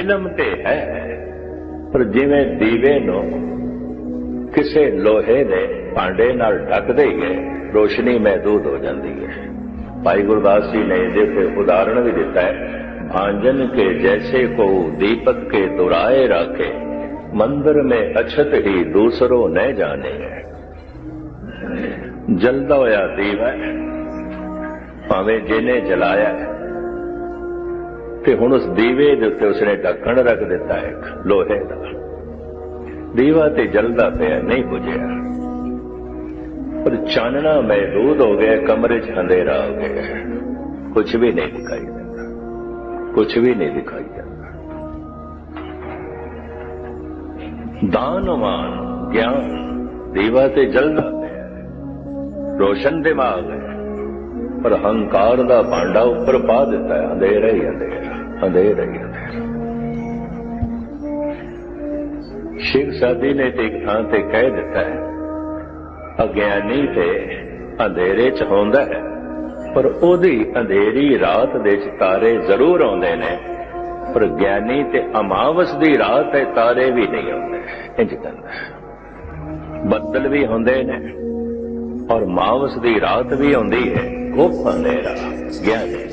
Film ਤੇ ਹੈ ਪਰ ਜਿਵੇਂ ਦੀਵੇ ਨੂੰ ਕਿਸੇ ਲੋਹੇ ਦੇ ਭਾਂਡੇ ਨਾਲ ਢੱਕ ਦੇਈਏ ਰੋਸ਼ਨੀ ਮਹਿਦੂਦ ਹੋ ਜਾਂਦੀ ਹੈ ਭਾਈ ਗੁਰਦਾਸ ਜੀ ਨੇ ਇਹਦੇ ਤੇ ਉਦਾਹਰਣ ਵੀ ਦਿੱਤਾ ਹੈ भांजन के जैसे को दीपक के दुराए राखे मंदिर में अछत ही दूसरो न जाने ਜਲਦਾ ਹੋਇਆ ਦੀਵਾ ਹੈ। ਭਾਵੇਂ ਜਿਹਨੇ ਜਲਾਇਆ ਹੈ, ਤੇ ਹੁਣ ਉਸ ਦੀਵੇ ਦੇ ਉੱਤੇ ਉਸਨੇ ਢੱਕਣ ਰੱਖ ਦਿੱਤਾ ਹੈ ਇੱਕ ਲੋਹੇ ਦਾ। ਦੀਵਾ ਤੇ ਜਲਦਾ ਪਿਆ ਨਹੀਂ ਬੁਝਿਆ। ਪਰ ਚਾਨਣਾ ਮਹਿਦੂਦ ਹੋ ਗਿਆ, ਕਮਰੇ 'ਚ ਅੰਧੇਰਾ ਹੋ ਗਿਆ। ਕੁਝ ਵੀ ਨਹੀਂ ਦਿਖਾਈ ਦਿੰਦਾ। ਕੁਝ ਵੀ ਨਹੀਂ ਦਿਖਾਈ ਦਿੰਦਾ। ਦਾਨਵਾਨ ਗਿਆਨ, ਦੀਵਾ ਤੇ ਜਲਦਾ ਪਿਆ। ਰੋਸ਼ਨ ਦਿਮਾਗ ਹੈ। ਪਰ ਹੰਕਾਰ ਦਾ ਭਾਂਡਾ ਉੱਪਰ ਪਾ ਦਿੱਤਾ ਹੈ, ਅੰਧੇਰਾ ਹੀ ਅੰਧੇਰਾ। ਅੰਧੇਰਾ ਹੀ। ਅੰਧੇਰਾ ਸ਼ਿਵ ਸਾਦੀ ਨੇ ਤੇ ਇੱਕ ਥਾਂ ਤੇ ਕਹਿ ਦਿੱਤਾ ਹੈ, ਅਗਿਆਨੀ ਤੇ ਅੰਧੇਰੇ 'ਚ ਹੁੰਦਾ ਹੈ, ਪਰ ਉਹਦੀ ਅੰਧੇਰੀ ਰਾਤ ਦੇ 'ਚ ਤਾਰੇ ਜ਼ਰੂਰ ਆਉਂਦੇ ਨੇ, ਪਰ ਗਿਆਨੀ ਤੇ ਅਮਾਵਸ ਦੀ ਰਾਤ ਤੇ ਤਾਰੇ ਵੀ ਨਹੀਂ ਆਉਂਦੇ, ਇੰਜ ਕਹਿੰਦਾ ਬੱਦਲ ਵੀ ਹੁੰਦੇ ਨੇ, ਔਰ ਮਾਵਸ ਦੀ ਰਾਤ ਵੀ ਆਉਂਦੀ ਹੈ, ਗੁਪ ਹਨੇਰਾ ਗਿਆਨੀ।